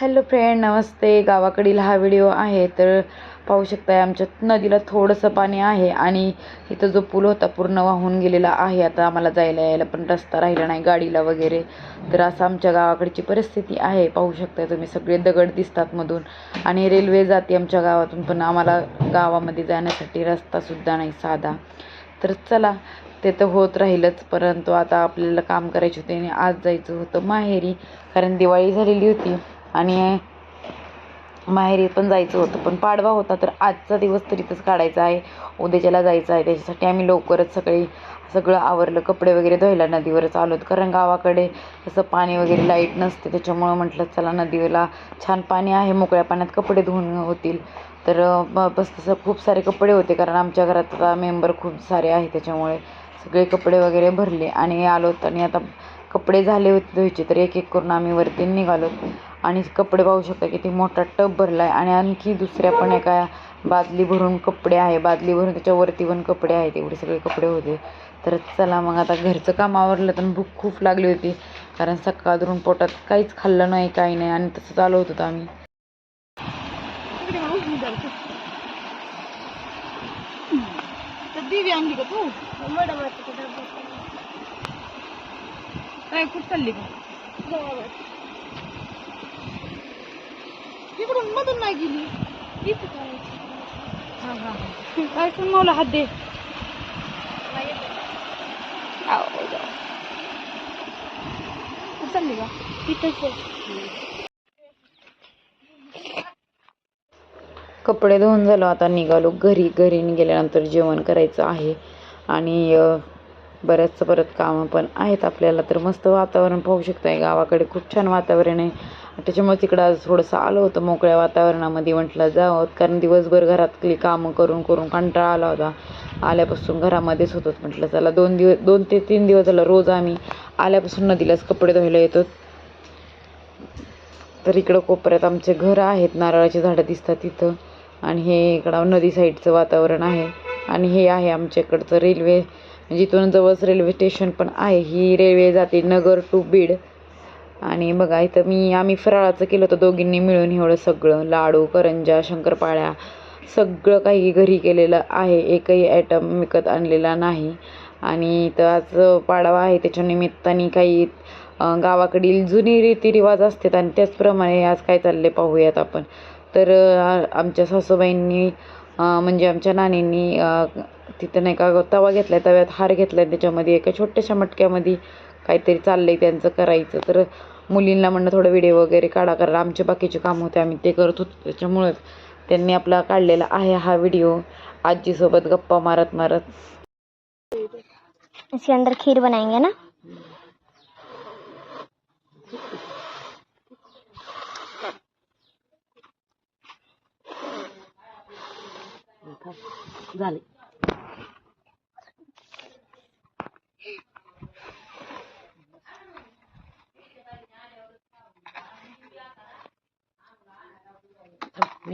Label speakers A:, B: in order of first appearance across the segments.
A: Hello friend नमस्ते. गावाकडील हा video आहे तर पाहू शकताय आमच्या नदीला थोडंसं पाणी आहे आणि इथं जो पूल होता पूर्ण वाहून गेलेला आहे. आता आम्हाला जायला यायला पण रस्ता राहिला नाही गाडीला वगैरे. तर असं आमच्या गावाकडची परिस्थिती आहे. पाहू शकताय तुम्ही सगळे दगड दिसतात मधून आणि रेल्वे जाते आमच्या गावातून पण आम्हाला गावामध्ये जाण्यासाठी रस्तासुद्धा नाही साधा. तर चला ते तर होत राहीलच परंतु आता आपल्याला काम करायचे होते आणि आज जायचं होतं माहेरी कारण दिवाळी झालेली होती. आणि माहेरी पण जायचं होतं पण पाडवा होता तर आजचा दिवस तर इथंच काढायचा आहे. उद्याच्याला जायचं आहे त्याच्यासाठी आम्ही लवकरच सकाळी सगळं आवरलं कपडे वगैरे धुवायला नदीवरच आलो कारण गावाकडे असं पाणी वगैरे लाइट नसते त्याच्यामुळं म्हटलं चला नदीला छान पाणी आहे मोकळ्या पाण्यात कपडे धुवून होतील. तर बस तसं खूप सारे कपडे होते कारण आमच्या घरात आता मेंबर खूप सारे आहे त्याच्यामुळे सगळे कपडे वगैरे भरले. आणि आलोत आणि आता कपडे झाले होते धुवायचे तर एक एक करून आम्ही वरती निघालो. आणि कपडे पाहू शकता किती मोठा टब भरला आहे आणि आणखी दुसऱ्या पण एका बादली भरून कपडे आहे. बादली भरून त्याच्यावरती पण कपडे आहेत. एवढे सगळे कपडे होते. तर चला मग आता घरचं काम आवरलं तर भूक खूप लागली होती. कारण सकाळ धरून पोटात काहीच खाल्लं नाही काही नाही आणि तसं चालू होतो होतं आम्ही.
B: तू? काय कुठं चालली का तिकडून मधून नाही गेली. हा हा काय पण मला हात दे. चालली का?
A: कपडे धुवून झालो आता निघालो घरी. घरी गेल्यानंतर जेवण करायचं आहे. आणि बऱ्याच परत कामं पण आहेत आपल्याला. तर मस्त वातावरण पाहू शकताय. गावाकडे खूप छान वातावरण आहे. त्याच्यामुळे तिकडं आज थोडंसं आलं होतं मोकळ्या वातावरणामध्ये. म्हटलं जावं. कारण दिवसभर घरातली कामं करून करून कंटाळा आला होता. आल्यापासून घरामध्येच होतो म्हटलं चला दोन दिवस दोन ते तीन दिवस झालं रोज आम्ही आल्यापासून नदीलाच कपडे धुवायला येतो. तर इकडं कोपऱ्यात आमचे घरं आहेत. नारळाची झाडं दिसतात तिथं. आणि हे इकडं नदी साईडचं वातावरण आहे. आणि हे आहे आमच्या इकडचं रेल्वे. म्हणजे इथून जवळच रेल्वे स्टेशन पण आहे. ही रेल्वे जाते नगर टू बीड. आणि बघा इथं मी आम्ही फराळाचं केलं होतं दोघींनी मिळून एवढं सगळं. लाडू करंजा शंकरपाळ्या सगळं काही घरी केलेलं आहे. एकही ॲटम विकत आणलेला नाही. आणि इथं आज पाडवा आहे. त्याच्या निमित्ताने काही गावाकडील जुनी रीतिरिवाज असतात आणि त्याचप्रमाणे आज काय चालले पाहूयात आपण. तर आमच्या सासूबाईंनी म्हणजे आमच्या नानींनी तिथं नाही का तवा घेतला आहे तव्यात हार घेतला आहे त्याच्यामध्ये एका छोट्याशा मटक्यामध्ये काहीतरी चाललं आहे त्यांचं करायचं. तर मुलींना म्हणणं थोडं व्हिडिओ वगैरे काढा कारण आमचे बाकीचे काम होते आम्ही ते करत होतो. त्याच्यामुळंच त्यांनी आपला काढलेला आहे हा व्हिडिओ आजीसोबत गप्पा मारत मारत.
C: इसके अंदर खीर बनाएंगे ना?
B: झाले.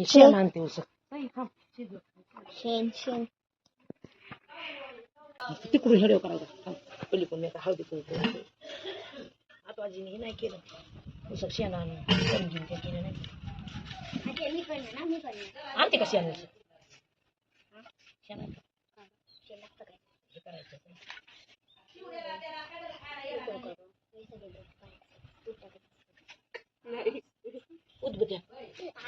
B: शेण आणते उसं
C: शेन शेन
B: तिकडून हेडो करायचा पली पण मी आता हळदी कुंकू आता आजीने हे नाही केलं उसं शेण आणून समजून ते केलं नाही आणते का शेण शेण. हे करायचं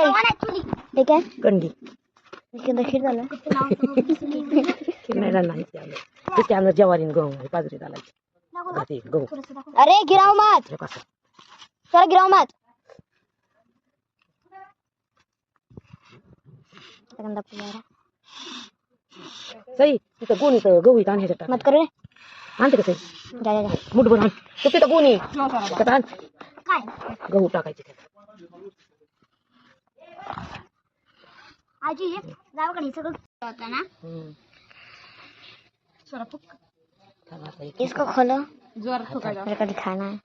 C: ठीक आहे
B: गंडी
C: इसके अंदर खीर डालना
B: नाही नाही ते त्यानं ज्वारीन गहू आहे, बाजरी घालायची हा, ते गहू
C: अरे गिराव मत।
B: हे कसं
C: सर गिराव मत। गंदा पुजारा।
B: सई तिथं गोणी तर गहू इथं आण ह्याच्यात टाक.
C: मत करो रे।
B: आणते का सई
C: जा जा जा।
B: मुठभर आण तो तिथं गोणी त्याच्यात आण गहू टाकायचे त्यात
C: आजी गावाकडे सगळं होतं ना?
B: हम्म. थांब आता एक-
C: इसको खोलो।
A: ज़ोर
C: मेरे को दिखाना है।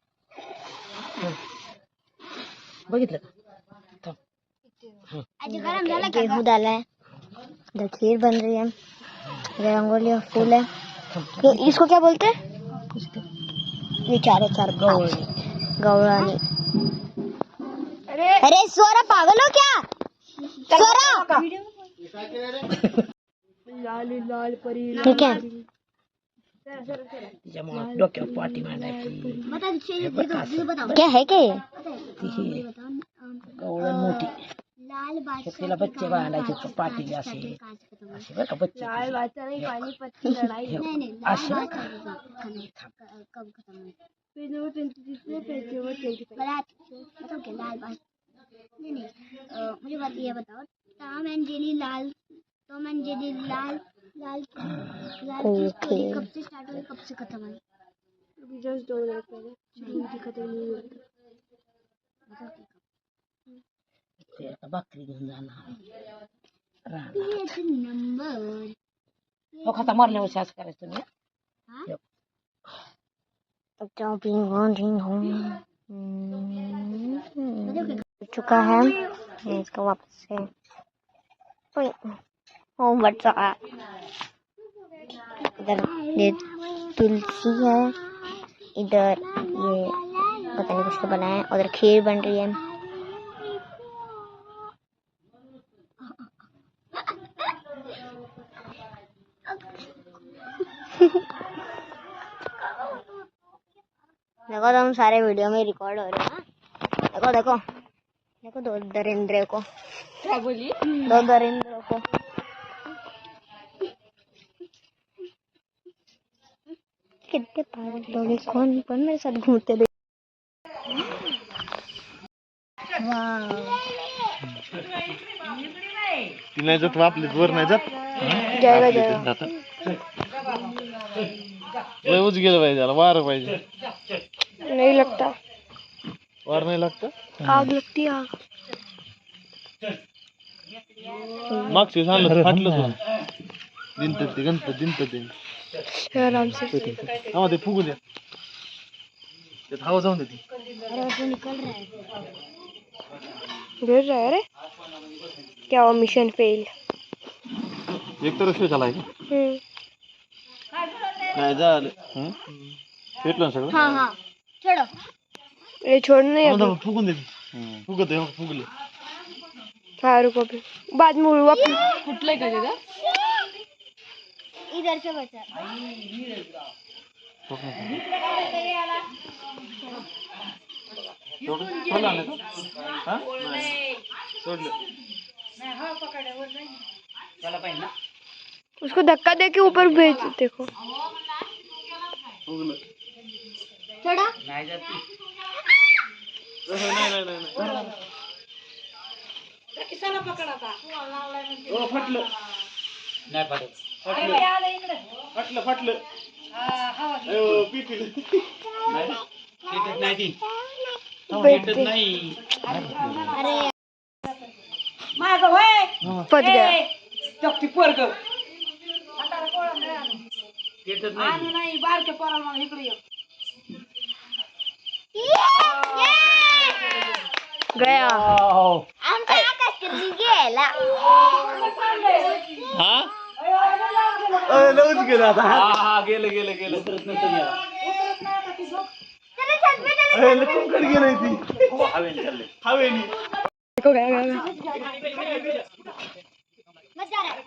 B: बघितलं का? थांब।
C: आजी गरम झाला गेहूँ डाला है इधर खीर बन रही है। इधर रंगोली और फूल है। ये- इसको क्या बोलते हैं? ये चार चार
B: गवळणी.
C: गौरानी। अरे। स्वरा पागल हो क्या? स्वरा! ठीक है
B: तिच्यामुळे डोक्यावर पाठी मांडायची
C: क्या है क्या ये?
B: ती ही गवळण मोठी
C: लाल
B: तर तिला बच्चे बांधायचे तर पाठी असे असे बरं का बच्चे हे, असे बरं का?
C: कब खत्म हुई? मला बताओ क्या लाल नहीं नहीं। मुझे बात ये बताओ। टॉम एंड जेली लाल टॉम एंड जेली लाल लाल लाल की कब से स्टार्ट हुई कब से खत्म हुई? अभी जस्ट दो मिनट पहले। खत्म नहीं हुई
B: ते आता भाकरी घेऊन जाणार राहणार
C: पेज नंबर
B: हो खाता मारल्यावर असं करायचं तुम्ही
C: हाँ? चॉपिंग ऑन रिंग होम चुका है। इसको वापस से होम इधर ये तुलसी है। इधर ये पता नहीं कुछ तो बना है। उधर खीर बन रही है। देखो तुम सारे वीडियो में रिकॉर्ड हो रहे हाँ? देखो देखो। देखो दो दरिंद्र को
A: क्या बोली
C: दो दरिंद्रों को कितने पागल लोग कौन कौन मेरे साथ घूमते देख
D: नाही जात आपली वर नाही जात
C: जाएगा जाएगा
D: आता लय उच गेलं पाहिजे त्याला वार पाहिजे
C: नहीं लगता
D: वार नाही लागतं
C: आग लगती आग।
D: वेळेस आणलं फाटलं दिनत ते गणपत दिनत ते.
C: आराम से
D: हा ते फुगू द्या. त्यात हवा जाऊन दे
C: अरे वो निकल रहा है
E: गिर रहा है अरे. क्या हुआ मिशन फेल
D: एक तर रस्ते चालाय
E: हम्म.
D: नाही झालं? भेटलं सगळं?
C: हाँ हाँ छोड़ो
E: ये. छोड़ना है
D: हा,
E: अभी
D: दादा, फुगून दे ती. फुगत आहे हो, फुगलं
E: हाँ रुको अभी बाद में उड़वा
A: का
C: इधर से बचा
D: सोडलं आलं का? हा? नाही. सोडलं
E: उसको धक्का दे के ऊपर भेज देखो
D: फुगलं
C: छोड़ो
D: असं नाही नाही नाही नाही। हो, फाटलं। फाटलं। फाटलं अयो, पिपीलं.
C: अरे
B: माझं होय
E: फट गया।
B: चपटी पोरग आणू नाही बारके पोराला इकडे ये।
E: गया।
C: गेला?
D: हा? लवच गेलं हा हा गेलं गेलं गेलं. अय, लय कुंकड गेलंय ती. हवेली
E: देखो गया गया गया
C: मज़ा आ रहा है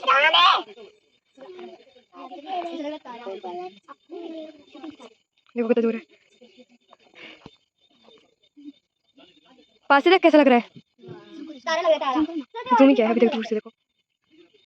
C: छान आहे
E: देखो कितना दूर है? पास से देख कैसा लग रहा है?
C: तारा लग रहा है तारा।
E: जूम क्या है अभी तक दूर से